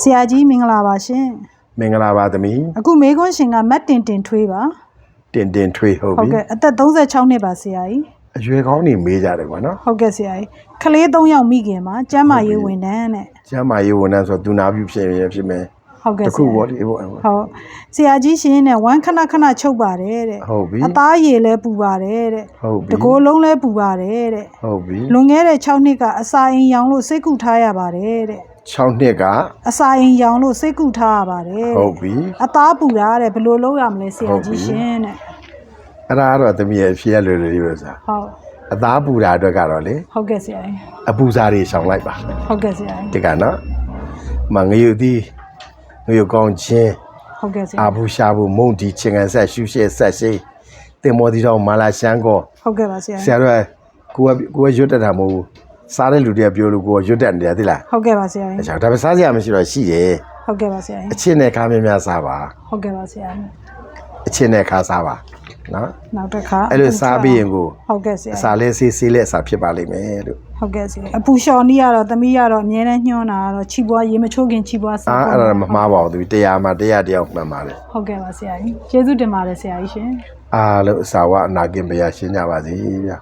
ဆရာကြီးမင်္ဂလာပါရှင်မင်္ဂလာပါသမီးအခုမေခွန်းရှင်ကမတ်တင်တင်ထွေးပါတင်တင်ထွေးဟုတ်ဟုတ်ပြီကဲ့အသက်36နှစ်ပါဆရာကြီးအရွယ်ကောင်းနေမေးကြတယ်ကွာနော်ဟုတ်ကဲ့ဆရာကြီးကလေး3ယောက်မိခင်မှာကျမ်းမာရေးဝန်ထမ်းတဲ့ကျမ်းမာရေးဝန်ထမ်းဆိုတော့သူနာပြုဖြစ်ရင်ဖြစ်မယ်ဟုတ်ကဲ့တဆခုရာပေါ့ကြီးလေပေါ့ ဟုတ်ဆရာကြီးရှင်နဲ့ဝမ်းခဏခဏချုပ်ပါတယ်တဲ့ဟုတ်ပြီ အသားရည်လည်းပူပါတယ်တဲ့ဟုတ်ပြီတကိုယ်လုံးလည်းပူပါတယ်တဲ့ဟုတ်ပြီလွန်ခဲ့တဲ့6နှစ်ကအစာအိမ်ရောင်လို့စိတ်ကူထားရပါတယ်တဲ့ 6နှစ်ကအစာအိမ်ရောင်လို့စိတ်ကူထားရပါတယ်တဲ့ဟုတ်ပြီအသားပူတာတဲ့ဘယ်လိုလုပ်ရမလဲဆရာဟုတ်ပြီကြီးရှင်တဲ့အဲ့ဒါကတော့သမီးရဲ့အဖြေရလွယ်လွယ်လေးပဲစားဟုတ်အသားပူတာအတွက်ကတော့လေဟုတ်ကဲ့ဆရာကြီးအပူစားတွေရှောင်လိုက်ပါဟုတ်ကဲ့ဆရာကြီးဒီကနော်မငရုတ်သီးငရုတ်ကောင်းချင်းဟုတ်ကဲ့ဆရာအာဘူးရှာဘူးမုံဒီချင်းကန်ဆက်ရှုရှဲဆက်ရှိတင်မောဒီတော့မာလာရှန်ကောဟုတ်ကဲ့ပါဆရာဆရာတို့ကကိုကကိုကရွတ်တက်တာမဟုတ်ဘူး စားတဲ့လူတွေကပြောလို့ကိုကရွတ်တက်နေတယ်သိလားဟုတ်ကဲ့ပါဆရာအချာဒါပေမဲ့စားစရာမရှိတော့ရှိတယ်ဟုတ်ကဲ့ပါဆရာအချင်းနဲ့ခါများများစားပါဟုတ်ကဲ့ပါဆရာအချင်းနဲ့ခါစားပါနော်နောက်တစ်ခါအဲ့လိုစားပြီးရင်ကိုဟုတ်ကဲ့ဆရာအစာလေးဆေးဆေးလေးအစာဖြစ်ပါလိမ့်မယ်လို့ဟုတ်ကဲ့ဆရာအပူလျှော်နီးရတော့သမီးရတော့အမြဲတမ်းညှိုးတာကတော့ခြိပွားရေမချိုးခင်ခြိပွားစားအာဖို့အဲ့ဒါမမှားပါဘူးသူတရားမှာတရားတယောက်မှန်ပါတယ်ဟုတ်ကဲ့ပါဆရာကြီးကျေးဇူးတင်ပါတယ်ဆရာကြီးရှင်အားလို့အစာဝအနာကင်ဘုရားရှင်းကြပါစေဗျာ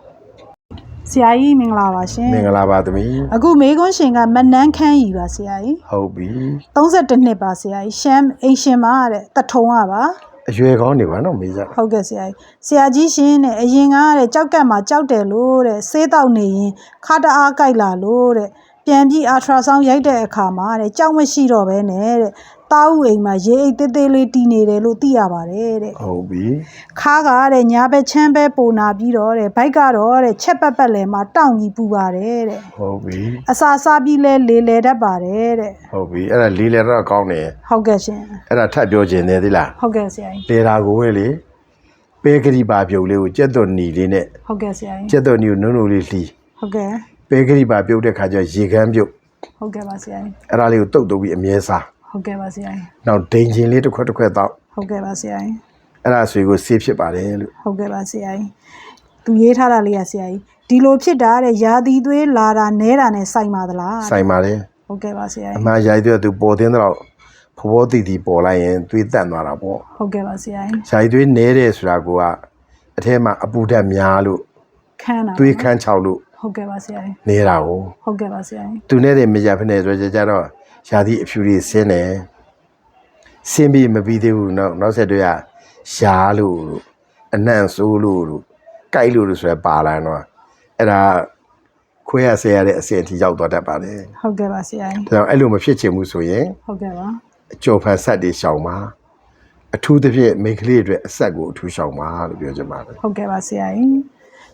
ဆရာကြီးမင်္ဂလာပါရှင်မင်္ဂလာပါသမီးအခုမေကွန်းရှင်ကမနန်းခန်းကြီးပါဆရာကြီးဟုတ်ပြီ32နှစ်ပါဆရာကြီးရှမ်းအိမ်ရှင်ပါတဲ့တထုံကပါအရွယ်ကောင်းနေပါနော်မေးကြဟုတ်ကဲ့ဆရာကြီးဆရာကြီးရှင်တဲ့အရင်ကတဲ့ကြောက်ကတ်မှာကြောက်တယ်လို့တဲ့ဆေးတောက်နေရင်ခါတအားကြိုက်လာလို့တဲ့ပြန်ပြီးအာထရာဆောင်းရိုက်တဲ့အခါမှာတဲ့ကြောက်မရှိတော့ဘဲနဲ့တဲ့တားဥအိမ်မှာရေအိတ်သေးသေးလေးတီးနေတယ်လို့သိရပါတယ်တဲ့ဟုတ်ပြီခါကတဲ့ညာဘက်ချမ်းပဲပုံနာပြီးတော့တဲ့ဘိုက်ကတော့တဲ့ချက်ပတ်ပတ်လဲမှာတောင့်ကြီးပူပါတယ်တဲ့ဟုတ်ပြီအစာစားပြီးလဲလေလေတတ်ပါတယ်တဲ့ဟုတ်ပြီအဲ့ဒါလေးလေတော့ကောင်းတယ်ဟုတ်ကဲ့ရှင်အဲ့ဒါထပ်ပြောခြင်းတယ်သီလားဟုတ်ကဲ့ဆရာကြီးလေတာကိုပဲလေပဲကတိပါပြုတ်လေးကိုကြက်သွန်နီလေးနဲ့ဟုတ်ကဲ့ဆရာကြီးကြက်သွန်နီကိုနုံနုံလေးလှီးဟုတ်ကဲ့ပဲကတိပါပြုတ်တဲ့ခါကျရေခမ်းပြုတ်ဟုတ်ကဲ့ပါဆရာကြီးအဲ့ဒါလေးကိုတုတ်တုတ်ပြီးအမြဲစား ဟုတ်ကဲ့ပါဆရာကြီးနောက်ဒိန်ချင်းလေးတစ်ခွက်တစ်ခွက်တော့ဟုတ်ကဲ့ပါဆရာကြီးအဲ့ဒါဆွေကိုဆေးဖြစ်ပါတယ်လို့ဟုတ်ကဲ့ပါဆရာကြီးသူရေးထားတာလေးရဆရာကြီးဒီလိုဖြစ်တာတဲ့ယာတီသွေးလာတာနဲတာနဲ့ဆိုင်ပါသလားဆိုင်ပါတယ်ဟုတ်ကဲ့ပါဆရာအကြီးမှန်ရိုက်တဲ့သူပေါ်တင်းတော့ဖောဖောတီတီပေါ်လိုက်ရင်သွေးတက်သွားတာပေါ့ဟုတ်ကဲ့ပါဆရာကြီးရိုက်သွေးနဲတယ်ဆိုတာကအထဲမှာအပူဓာတ်များလို့ခန်းတာသွေးခန်းချောက်လို့ဟုတ်ကဲ့ပါဆရာကြီးနေတာကိုဟုတ်ကဲ့ပါဆရာကြီးသူနဲ့တည်းမရဖနဲ့ဆိုကြကြတော့ ယာတိအဖြူတွေဆင်းတယ်ဆင်းပြီးမပြီးသေးဘူးနောက်နောက်ဆက်တွဲကရှားလို့လို့အနံ့ဆိုးလို့လို့ကြိုက်လို့လို့ဆိုရယ်ပါလာတော့အဲ့ဒါခွဲရဆဲရတဲ့အဆင့်အထိရောက်သွားတတ်ပါတယ်ဟုတ်ကဲ့ပါဆရာကြီးဒါကြောင့်အဲ့လိုမဖြစ်ချင်ဘူးဆိုရင်ဟုတ်ကဲ့ပါအကျော်ဖန်ဆက်တွေရှောင်ပါအထူးသဖြင့်မိန်းကလေးတွေအတွက်အဆက်ကိုအထူးရှောင်ပါလို့ပြောချင်ပါတယ်ဟုတ်ကဲ့ပါဆရာကြီး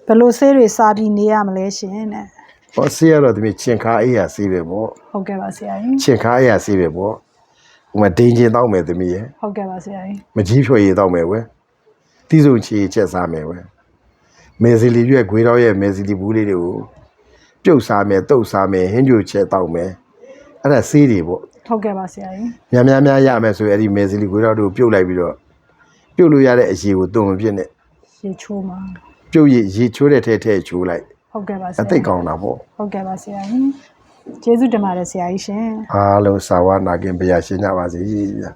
ဘယ်လိုဆေးတွေစားပြီးနေရမလဲရှင်တဲ့။ ဟောဆေးရတော့ဒီချင်ခါအေးရဆေးပဲပေါ့ဟုတ်ကဲ့ပါဆရာကြီး။ချင်ခါအေးရဆေးပဲပေါ့။ဟိုမှာဒိန်ကျင်တောက်မယ်သမီးရဲ့ဟုတ်ကဲ့ပါဆရာကြီးမကြီးဖြွေရည်တောက်မယ်ဝဲ။တီးစုံချီချက်စားမယ်ဝဲ။မေစီလီရွက်ခွေးတော့ရဲ့မေစီလီဘူးလေးတွေကိုပြုတ်စားမယ်တုတ်စားမယ်ဟင်းကြိုချက်တောက်မယ်။အဲ့ဒါဆေးတွေပေါ့ဟုတ်ကဲ့ပါဆရာကြီး။များများများရမယ်ဆိုရင်အဲ့ဒီမေစီလီခွေးတော့တို့ပြုတ်လိုက်ပြီးတော့ပြုတ်လို့ရတဲ့အရေကိုတုံမပြစ်နဲ့ရေချိုးမှာပြုတ်ရည်ရေချိုးတဲ့ထဲထဲချိုးလိုက် ဟုတ်ကဲ့ပါဆအရာသိကောင်းတာပေါ့ဟုတ်ကဲ့ပါဆရာကြီးကျေးဇူးတင်ပါတယ်ဆရာကြီးရှင်အားလုံးစာဝနာခင်ဘုရားရှင်ကြပါစေဗျာ